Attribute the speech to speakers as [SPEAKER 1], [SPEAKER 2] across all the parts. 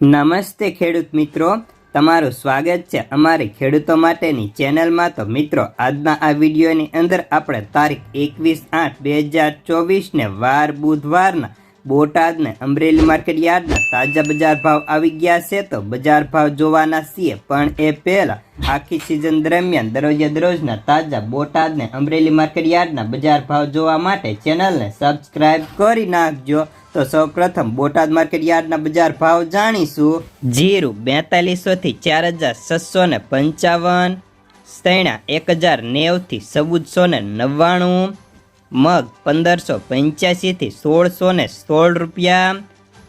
[SPEAKER 1] નમસ્તે ખેડૂત મિત્રો. તમારું સ્વાગત છે અમારી ખેડૂતો માટેની ચેનલમાં. તો મિત્રો, આજના આ વિડીયોની અંદર આપણે તારીખ એકવીસ આઠ બે હજાર ચોવીસને વાર, બુધવારના બોટાદને અમરેલી માર્કેટ યાર્ડના તાજા બજાર ભાવ આવી ગયા છે. તો બજાર ભાવ જોવાના છીએ, પણ એ પહેલાં આખી સિઝન દરમિયાન દરરોજે દરરોજના તાજા બોટાદને અમરેલી માર્કેટ યાર્ડના બજાર ભાવ જોવા માટે ચેનલને સબસ્ક્રાઈબ કરી નાખજો. તો સૌપ્રથમ બોટાદ માર્કેટ યાર્ડના બજાર ભાવ જાણીશું. જીરું બેતાલીસો થી ચાર હજાર છસો ને પંચાવન, સૈણા એક હજાર નેવથી ચૌદસો ને નવ્વાણું, મગ પંદરસો પંચ્યાસીથી સોળસો ને સોળ રૂપિયા,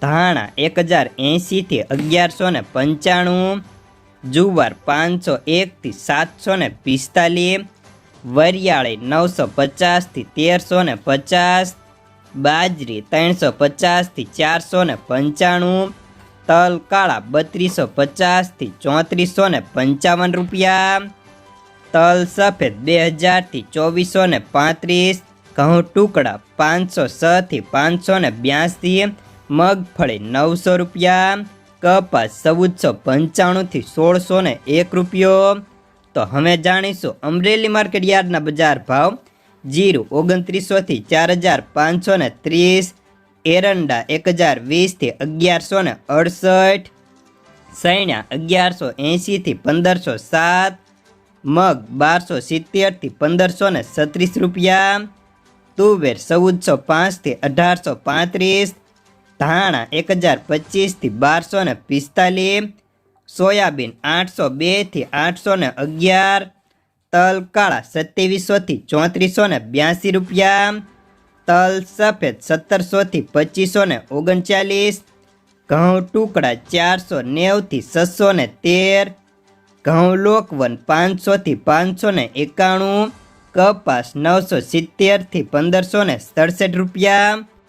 [SPEAKER 1] ધાણા એક હજાર એંશીથી અગિયારસો ને પંચાણું, જુવાર પાંચસો એકથી સાતસો ને પિસ્તાલીસ, વરિયાળી નવસો પચાસથી તેરસો ને પચાસ બાજરી ત્રણસો પચાસથી ચારસો ને પંચાણું, તલ કાળા બત્રીસો પચાસથી ચોત્રીસો ને પંચાવન રૂપિયા, તલ સફેદ બે હજારથી ચોવીસો ને પાંત્રીસ, ઘઉં ટુકડા પાંચસો છથી પાંચસો ને બ્યાસી, મગફળી નવસો રૂપિયા, કપાસ ચૌદસો પંચાણુંથી સોળસો ને એક રૂપિયો. તો હવે જાણીશું અમરેલી માર્કેટ યાર્ડના બજાર ભાવ. જીરું ઓગણત્રીસોથી ચાર હજાર પાંચસો ને ત્રીસ, એરંડા એક હજાર વીસથી અગિયારસો ને અડસઠ સૈણા અગિયારસો એંશીથી પંદરસો સાત, મગ બારસો સિત્તેરથી પંદરસો ને છત્રીસ રૂપિયા, તુવેર ચૌદસો પાંચથી અઢારસો પાંત્રીસ, ધાણા એક હજાર પચીસથી બારસો ને પિસ્તાલીસ, સોયાબીન આઠસો બેથી આઠસો ને અગિયાર તલ કાળા સત્યાવીસોથી ચોત્રીસો ને બ્યાસી રૂપિયા. તલ સફેદ સત્તરસોથી પચીસો ને ઓગણચાલીસ. ઘઉં ટુકડા ચારસો નેવથી છસો ને તેર. ઘઉં લોકવન પાંચસોથી પાંચસો ને એકાણું. કપાસ નવસો સિત્તેરથી પંદરસો ને સડસઠ રૂપિયા.